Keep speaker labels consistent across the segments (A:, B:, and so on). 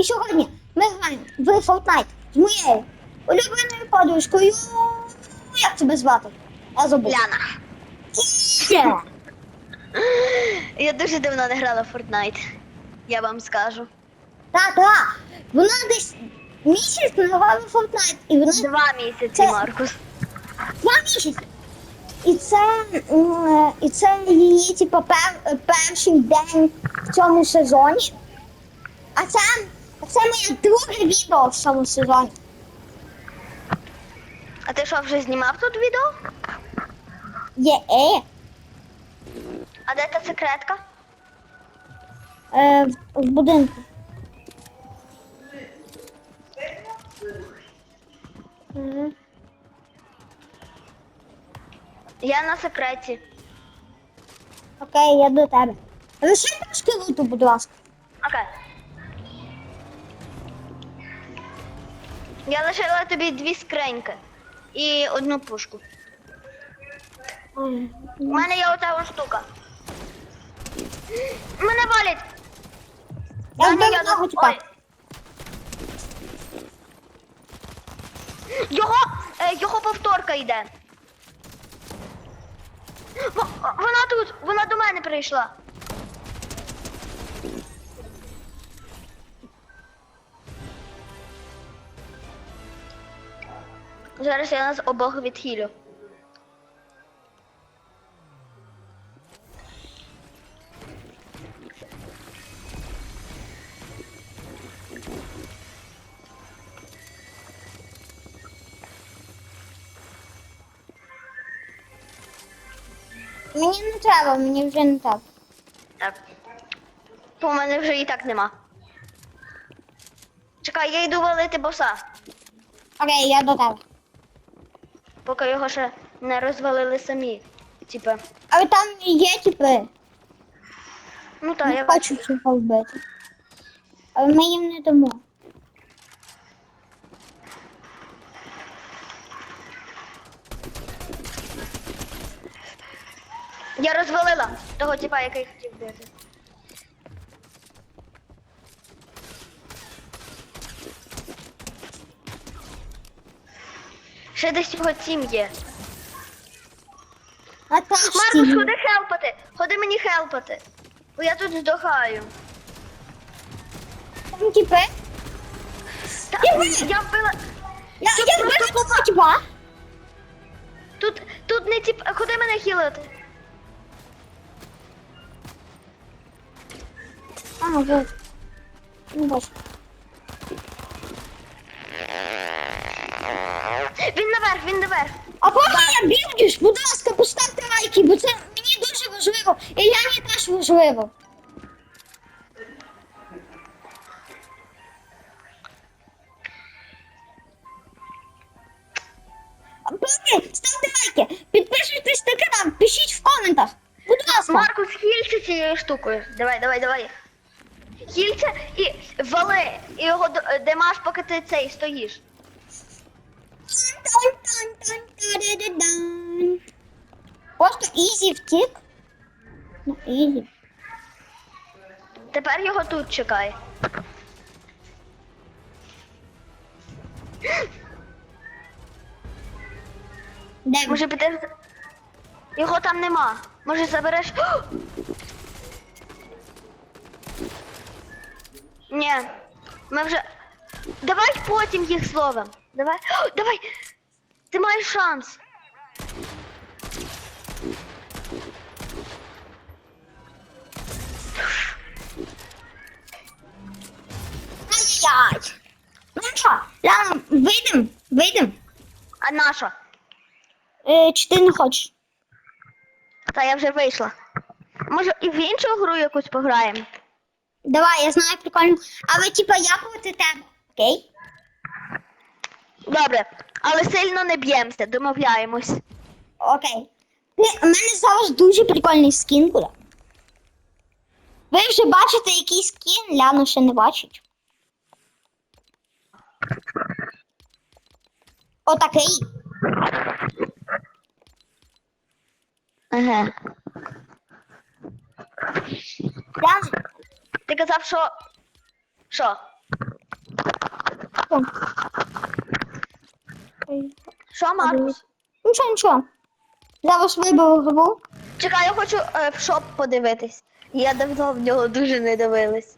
A: І сьогодні ми граємо в Fortnite з моєю улюбленою подружкою. Як тебе звати? Я забув.
B: Ляна.
A: Є.
B: Я дуже давно не грала в Fortnite. Я вам скажу.
A: Так, так. Вона десь місяць не грала в Fortnite. І вона
B: Два місяці,
A: Це-
B: Маркус.
A: Два місяці. І це, і це її, типу, пер, перший день в цьому сезоні. А це, це моє друге відео в цьому сезоні.
B: А ти що, вже знімав тут відео?
A: Є е,
B: А де та секретка?
A: е в, в будинку.
B: Я на секреті.
A: Окей, я до тебе. Лише трошки луту, будь ласка.
B: Окей. Я лишила тобі дві скриньки і одну пушку. У мене є ось штука. Мене валять!
A: Я вбив одного
B: тут- Його, е, його повторка йде. Во- Вона тут, вона до мене прийшла. Зараз я нас обох відхилю.
A: Мені не треба, мені вже не треба.
B: Так. То в мене вже і так нема. Чекай, я йду валити боса,
A: Окей, я до тебе.
B: Поки його ще не розвалили самі. Типа,
A: Але там є типи.
B: ну так, я бачу.
A: хочу цього вбити. Але ми їм не дамо.
B: Я розвалила того типа, який хотів бити. Ще десь його тім є.
A: А там
B: Маркус, ходи хелпати! Ходи мені хелпати. Бо я тут здохаю.
A: Там типи.
B: Та,
A: Я
B: я
A: вбила. Я,
B: Тут
A: я
B: просто купа.
A: одного.
B: Тут, тут не тип. Ходи мене хілити.
A: А, вот. Ну, бачу.
B: Він наверх, він наверх.
A: А я бігдюш, будь ласка, поставте лайки, бо це мені дуже важливо. І Яні теж важливо. Поки ставте лайки, підписуйтесь на канал, пишіть в коментах. Будь ласка.
B: Маркус, хілься цією штукою. Давай, давай, давай. Хілься і вали. І його демаш, поки ти цей стоїш.
A: Просто ізі втік. Ну, ізі.
B: Тепер його тут чекай.
A: Де?
B: Може підеш. Його там нема. Може забереш. Ні. Ми вже. Давай потім їх словом. Давай. О, давай. Ти маєш шанс.
A: Ай-яй! Ну що, Ляна, вийдем, вийдем.
B: А наша?
A: Е, чи ти не хочеш?
B: Та я вже вийшла. Може і в іншу гру якусь пограємо?
A: Давай, я знаю прикольно. Але типа я проти тебе. Окей?
B: Добре, але сильно не б'ємося, домовляємось.
A: Окей. Ти, у мене зараз дуже прикольний скін буде. Ви вже бачите, який скін, Ляна ще не бачить. Отакий.
B: Ага.
A: Ляна,
B: Ти казав, що. Що?
A: Що?
B: Що, Маркус?
A: Нічого, нічого. Зараз гру.
B: Чекай, я хочу е, в шоп подивитись. Я давно в нього дуже не дивилась.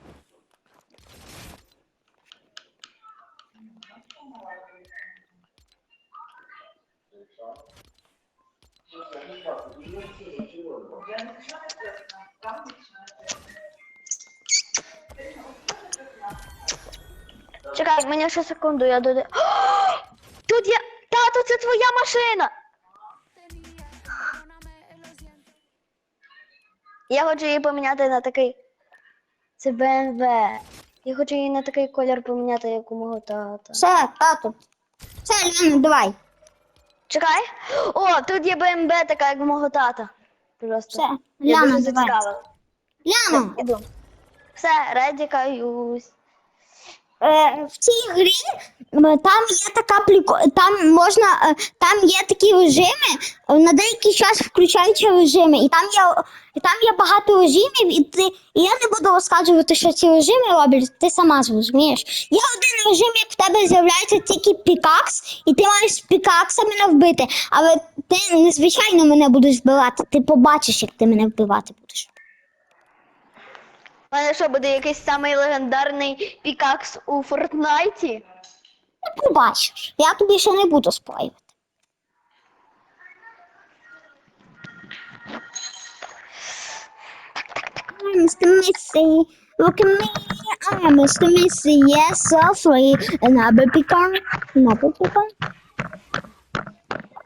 B: Чекай, мені ще секунду, я доди. Тут є. Це твоя машина! Я хочу її поміняти на такий. Це BMW. Я хочу її на такий колір поміняти, як у мого тата.
A: Все, тату. Все, Ляна, давай.
B: Чекай. О, тут є BMW така, як у мого тата. Просто.
A: Все,
B: Я дуже
A: давай.
B: зацікавила. Іду. Все, редікаюсь.
A: е, в цій грі е, там є така пліко, там можна, е, там є такі режими, е, на деякий час включаються режими, і там є, і там є багато режимів, і ти, і я не буду розказувати, що ці режими роблять, ти сама зрозумієш. Є один режим, як в тебе з'являється тільки пікакс, і ти маєш пікакса мене вбити, але ти незвичайно мене будеш вбивати, ти побачиш, як ти мене вбивати будеш.
B: У мене що буде якийсь самий легендарний пікакс у Фортнайті?
A: Ти побачиш. Я тобі ще не буду спойлити. I'm Mr. Missy, look at me. I'm Mr. Missy, yes, so free. Another pecan, another pecan.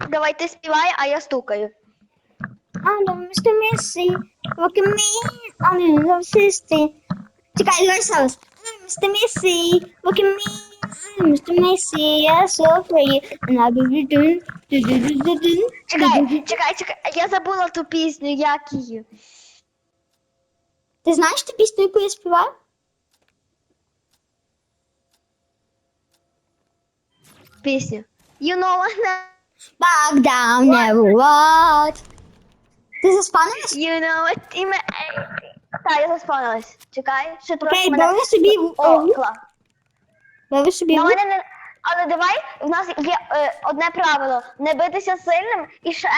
B: Давай ти співай, а я стукаю.
A: I'm Mr. Missy, look at me. I'm in love sister. Чекай, давай ще раз. I'm Mr. Missy, look at me. I'm Mr. Missy, yes, so free. Another pecan, do-do-do-do-do.
B: Чекай, чекай, чекай. Я забула ту пісню, як її.
A: Ти знаєш ту пісню, яку я співаю?
B: Пісню. You know what?
A: Back down, never what? Ти заспанилась?
B: You know what? Іме... Так, я заспавнилась. Чекай, ще трохи
A: Окей,
B: мене...
A: бери собі в-
B: О,
A: лук.
B: клас.
A: Бери собі
B: На мене не... Але давай, в нас є е, одне правило. Не битися сильним. І ще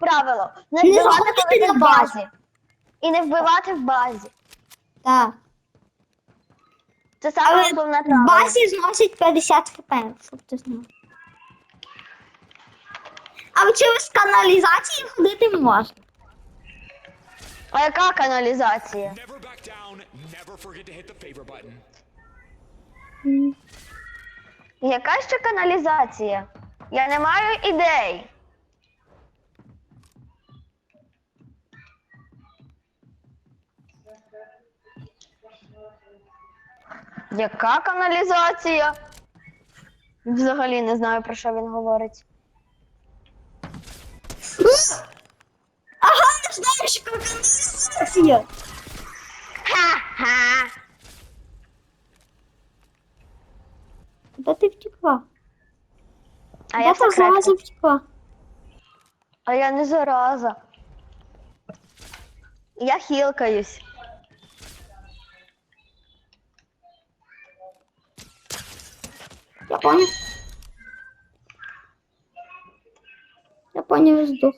B: правило. Не
A: Не
B: вбивати,
A: заходити
B: коли ти
A: на базу.
B: базі. І не вбивати в базі.
A: Так.
B: Це саме
A: Але
B: основне
A: в базі зносить 50 хп, щоб ти знав. Але через каналізації ходити можна.
B: А яка каналізація?
C: Never back down. Never forget to hit the favor button.
B: Яка ще каналізація? Я не маю ідей. Яка каналізація? Взагалі не знаю, про що він говорить.
A: Не знаєш, що каналізація.
B: Ха-ха!
A: Де ти втекла?
B: А
A: Де
B: я в
A: та
B: секретку.
A: зараза втекла?
B: А я не зараза. Я хілкаюсь.
A: Я понял. Я понял, сдох.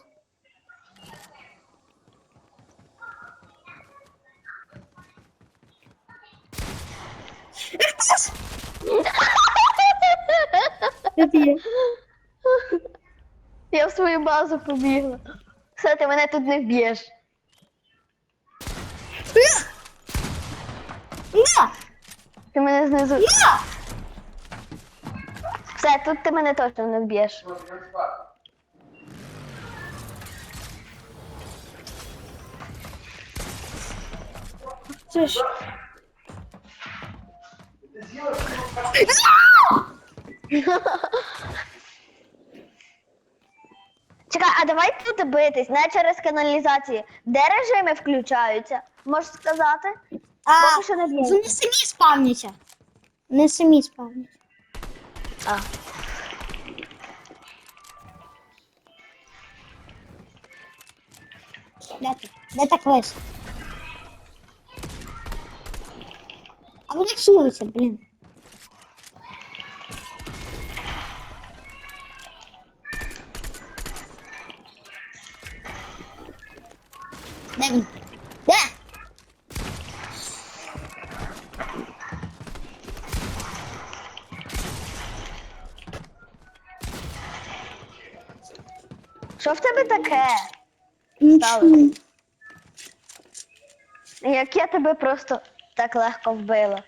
A: Я.
B: Я в свою базу побігла. Все, ти мене тут не вб'єш. Ти мене знизу. Все, тут ти мене точно не вб'єш.
A: Це ж.
B: Чекай, а давай тут битись, не через каналізації. Де режими включаються? Можеш сказати?
A: А,
B: Поки що не
A: вони самі спавняться. Не самі спавняться.
B: А.
A: Де ти? Де так вийшло? А вони хілиться, блін. Де він? Де?
B: Що в тебе таке?
A: Нічого.
B: Як я тебе просто так легко вбила.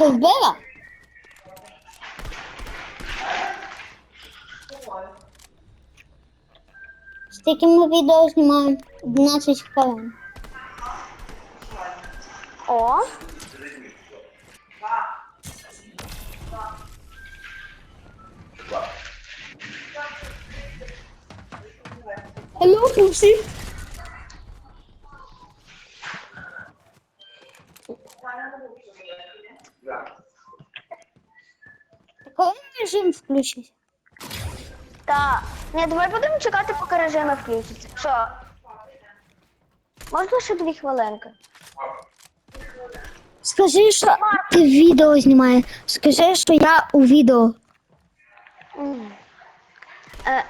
A: Легко вбила. Скільки ми відео знімаємо? 11 хвилин.
B: О,
A: Hello, Пупсі. Коли режим включить?
B: та. Ні, давай будемо чекати, поки режими включаться. Що? Можна ще дві хвилинки?
A: Скажи, що ти відео знімаєш. Скажи, що я у відео.
B: Е,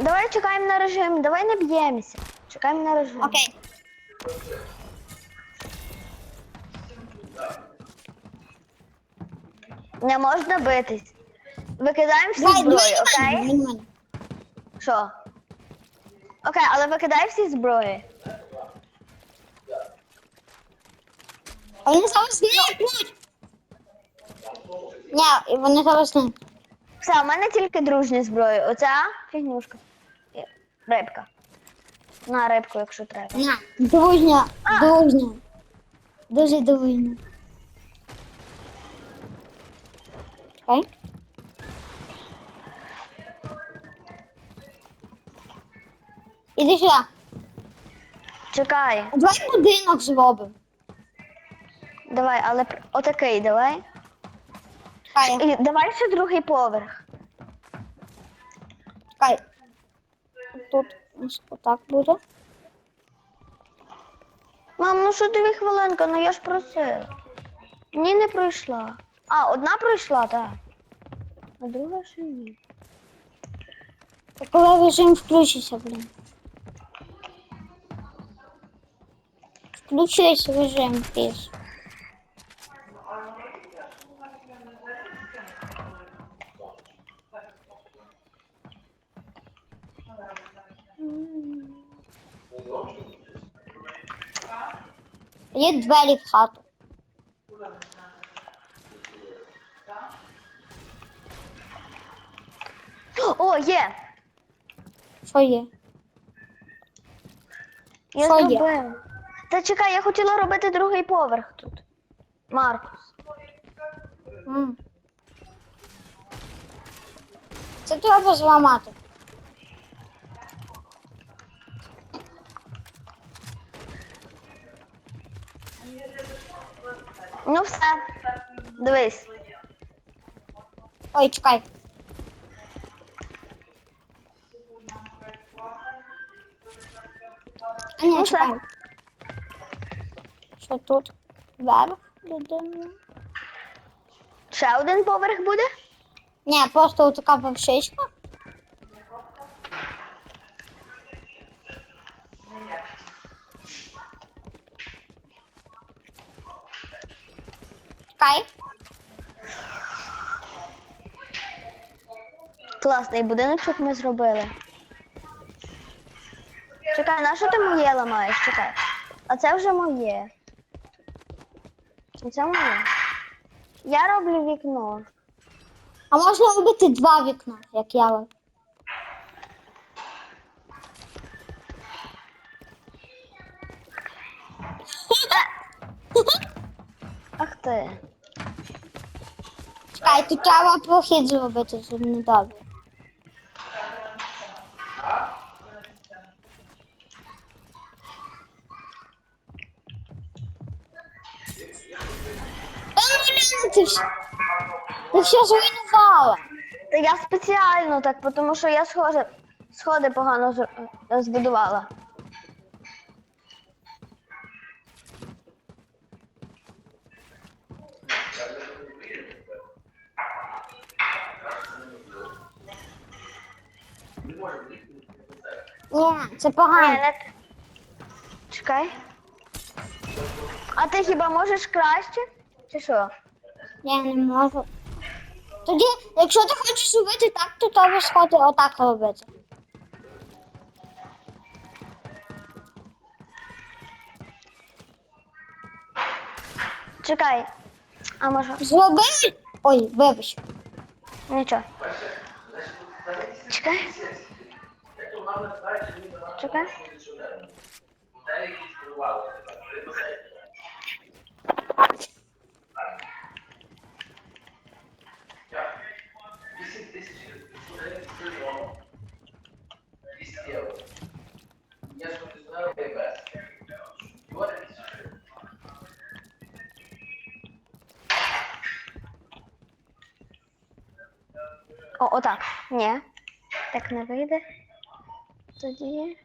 B: давай чекаємо на режим, давай не б'ємося. Чекаємо на режим.
A: Окей.
B: Не можна битись. Викидаємо всі
A: Давай,
B: окей?
A: давай, давай.
B: Що? Окей, але викидай всі зброї.
A: А Вони зараз не йдуть. Ні, і вони зараз.
B: Все, у мене тільки дружні зброї. Оця фігнюшка. І Рибка. На рибку, якщо треба.
A: На, дружня, дружня. Дуже дружня. Чекай. Іди сюди.
B: Чекай.
A: Давай будинок зробимо.
B: Давай, але пр- отакий, давай.
A: Чекай,
B: І давай ще другий поверх.
A: чекай. Тут ось отак буде.
B: Мам, ну що дві хвилинки, ну я ж просила. Ні, не пройшла. А, одна пройшла, так. А друга ще ні.
A: Та коли режим включиться, блін. Включись режим, піс. Є двері в хату.
B: О, є!
A: Що є?
B: Я
A: Що є?
B: зробила. Та чекай, я хотіла робити другий поверх тут. Маркус.
A: М. Це треба зламати.
B: Ну все. Дивись.
A: Ой, чекай. А ні,
B: Ну,
A: чекай. Що тут? Вверх людина?
B: Ще один поверх буде?
A: Ні, просто така вершичка. Чекай.
B: Класний будиночок ми зробили. Чекай, на що ти моє ламаєш? Чекай. А це вже моє. Це моє. Я роблю вікно.
A: А можна робити два вікна, як я роблю.
B: Ах ти.
A: Чекай, тут треба прохід зробити, щоб не добре. Все зруйнувала.
B: Та я спеціально так, тому що я сходи, сходи погано збудувала.
A: Ні, це
B: Ні,
A: погано.
B: не... т- Чекай. А ти хіба можеш краще? Чи що?
A: Я не можу. Тоді, якщо ти хочеш робити так, то треба сходи отак робити.
B: Чекай. А може.
A: Зроби. Ой, вибач.
B: Нічого. Чекай. Чекай. О, отак. Ні. Так не вийде. Тоді.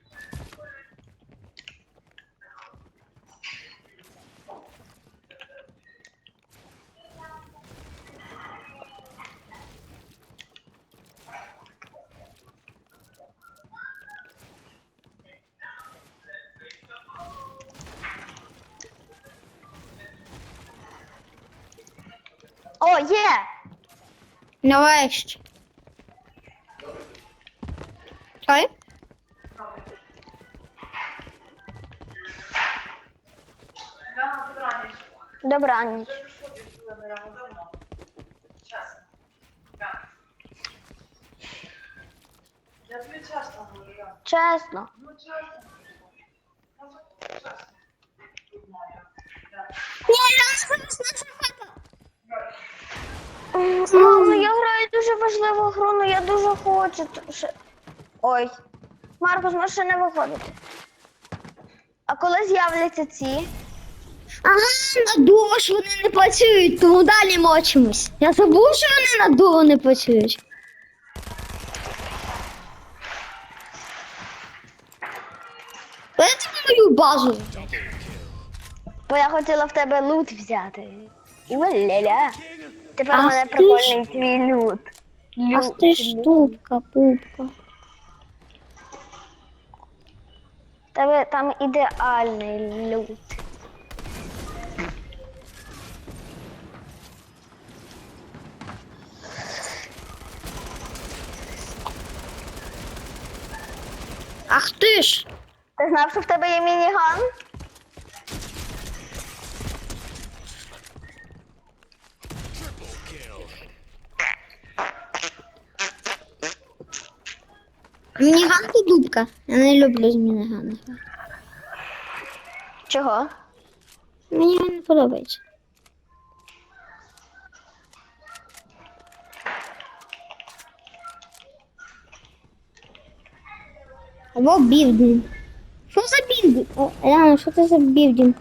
B: О, є!
A: Нарешті. Ой.
B: Добраніч.
D: Я тобі чесно говорю,
B: чесно.
D: Ну, чесно.
A: Ні, я зараз наша хата.
B: Мамо, я граю дуже важливу гру, ну я дуже хочу. Ой. Маркус, може ще не виходити. А коли з'являться ці?
A: Ага, надуло, що вони не працюють, тому далі мочимось. Я забув, що вони надуло не працюють. Дайте мою базу.
B: Бо я хотіла в тебе лут взяти. І валяля. Тепер у мене прикольний твій лут.
A: Ах ти штука, пупка.
B: Тебе там ідеальний лут.
A: Ах ти ж.
B: Ти знав, що в тебе є мініган?
A: Мініган ти дубка. Я не люблю з мінігана.
B: Чого?
A: Мені він не подобається. Або білдінг. Що за білдінг? О, Реально, що це за білдінг?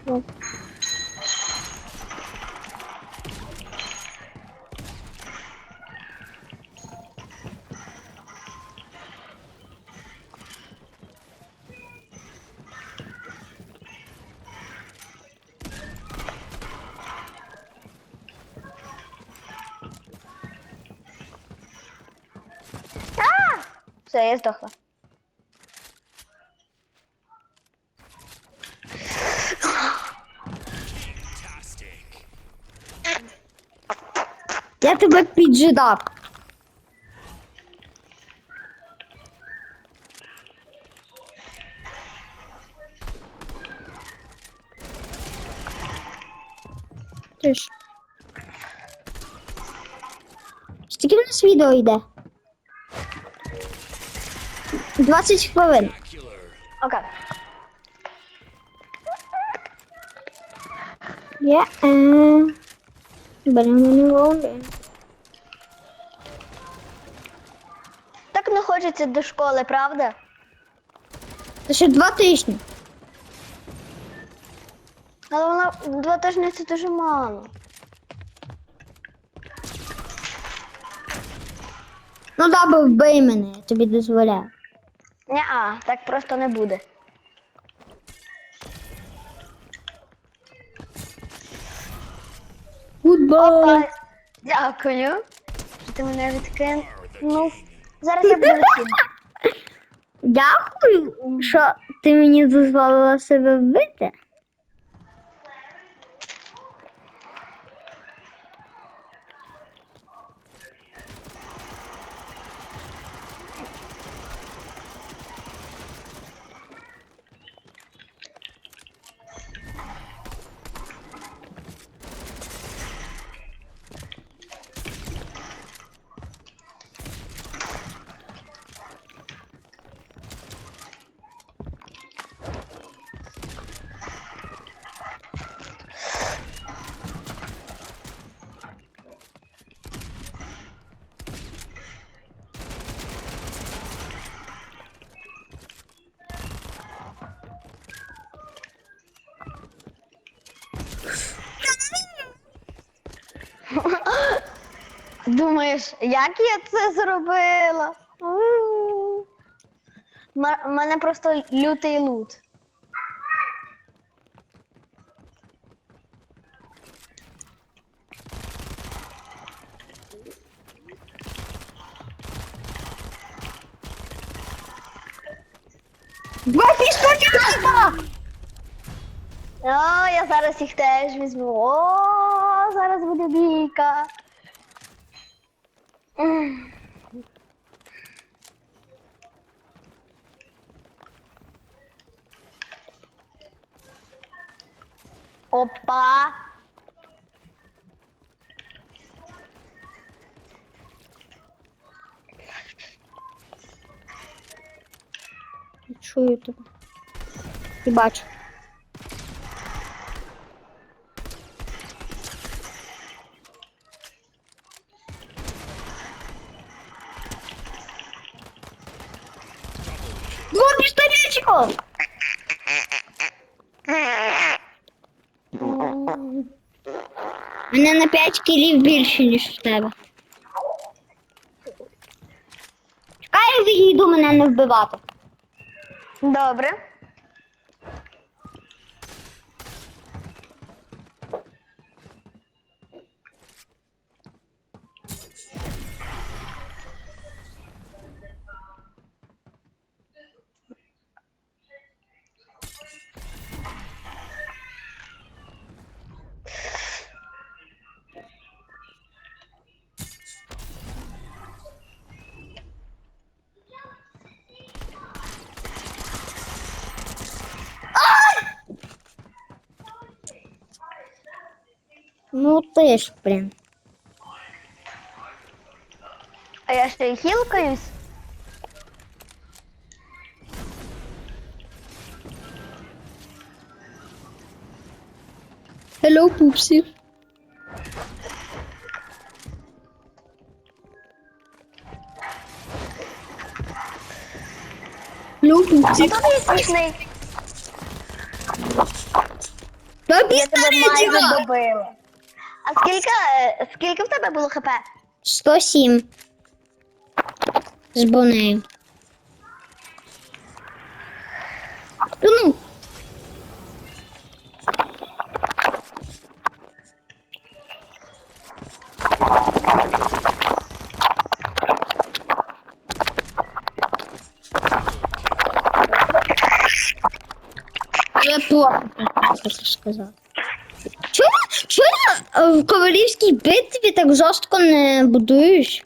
B: Все, я здохла.
C: Fantastic.
A: Я тебе піджидав. Ти ж. Скільки в нас відео йде? 20 хвилин.
B: Окей.
A: Я. Беремо не волни.
B: Так не хочеться до школи, правда?
A: Це ще два тижні.
B: Але вона два тижні це дуже мало.
A: Ну добре, вбий мене, я тобі дозволяю.
B: Ня, так просто не буде.
A: Гудбай.
B: Дякую. що Ти мене відкинув. Ну, зараз я буду.
A: Дякую, що ти мені дозволила себе вбити.
B: Думаєш, як я це зробила? У. Мене просто лютий лут.
A: Два пістолета!
B: О, я зараз їх теж візьму. О, зараз буде бійка. М. Опа.
A: Чую тебе. І бачу. Два пістолетчиков! Мене на 5 кілів більше, ніж в тебе. Чекай, я відійду мене не вбивати.
B: Добре.
A: Ну ти ж, блін.
B: А я ще й хілкаюсь.
A: Hello, пупсі. Hello, пупсі.
B: Хто ти смішний? Я тебе майже добила. А скільки, е, скільки в тебе було хп?
A: 107. З бонею. Та Ну. Я плохо хочу сказати. Е, в королівській битві так жорстко не будуєш?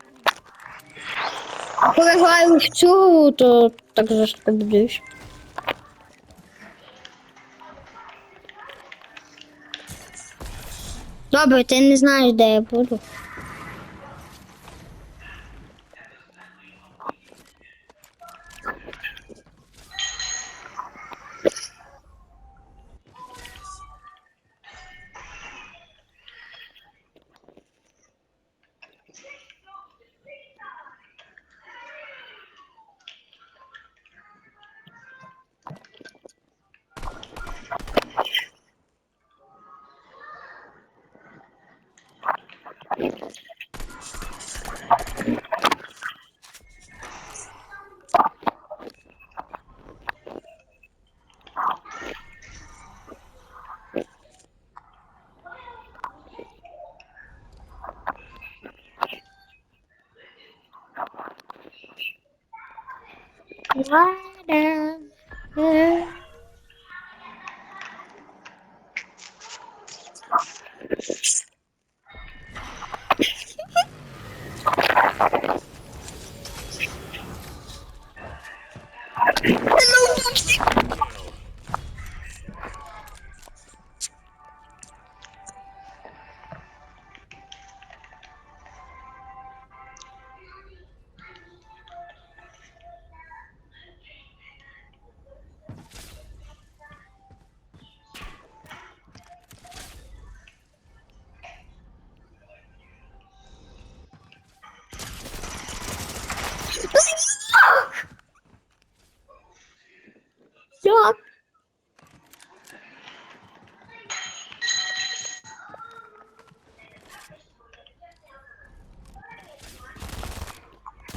A: А коли граю в цю, то так жорстко будуєш. Добре, ти не знаєш, де я буду.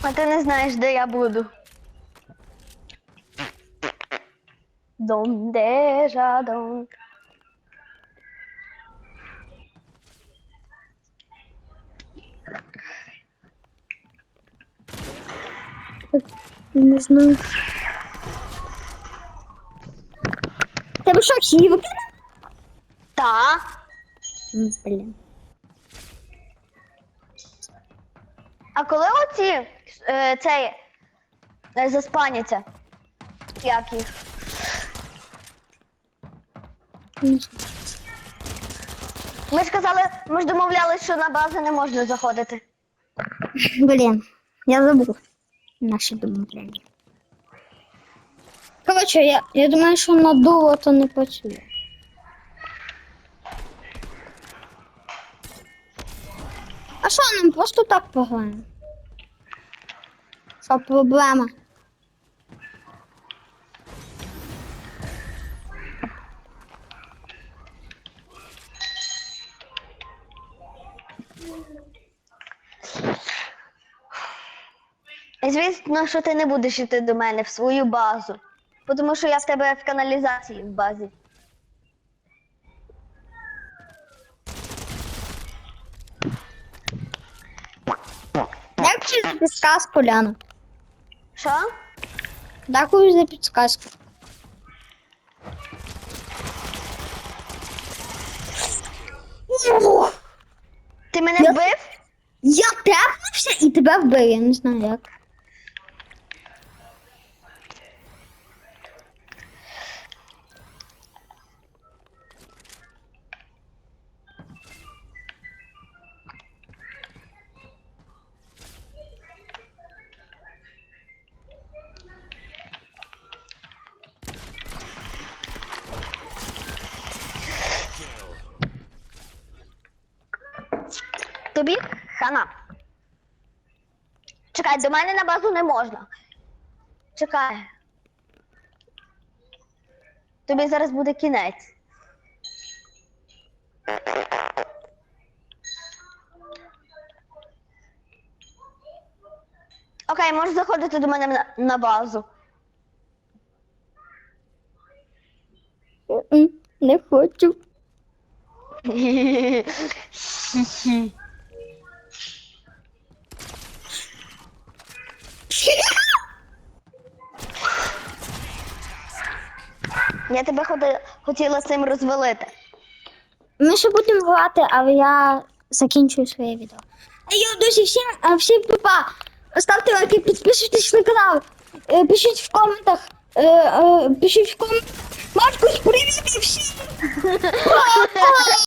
B: А ти не знаєш, де я буду. Donde жадон.
A: Не знаю. Тебе хів?
B: Та.
A: Блін.
B: А коли оці е, цей е? Як їх? Ми ж казали, ми ж домовлялись, що на базу не можна заходити.
A: Блін, я забув наші домовлення. Коротше, я, я думаю, що на дуло то не працює. А що нам просто так пограємо? Що проблема?
B: Звісно, що ти не будеш йти до мене в свою базу. Тому що я в тебе в каналізації в базі.
A: Дякую за підсказку, Ляна.
B: Що?
A: Дякую за підсказку.
B: Ти мене
A: Я-
B: вбив?
A: Я тепнувся і тебе вбив, я не знаю як.
B: Хана. Чекай, до мене на базу не можна. Чекай. Тобі зараз буде кінець. Окей, можеш заходити до мене на, на базу.
A: Не хочу.
B: Я тебе ходи- хотіла цим розвалити.
A: Ми ще будемо грати, але я закінчую своє відео. Йо, друзі, всім, а, всім папа. Ставте лайки, підписуйтесь на канал. Е, Пишіть в коментах. е, е, Пишіть в коментах. Маркус, привіт всім!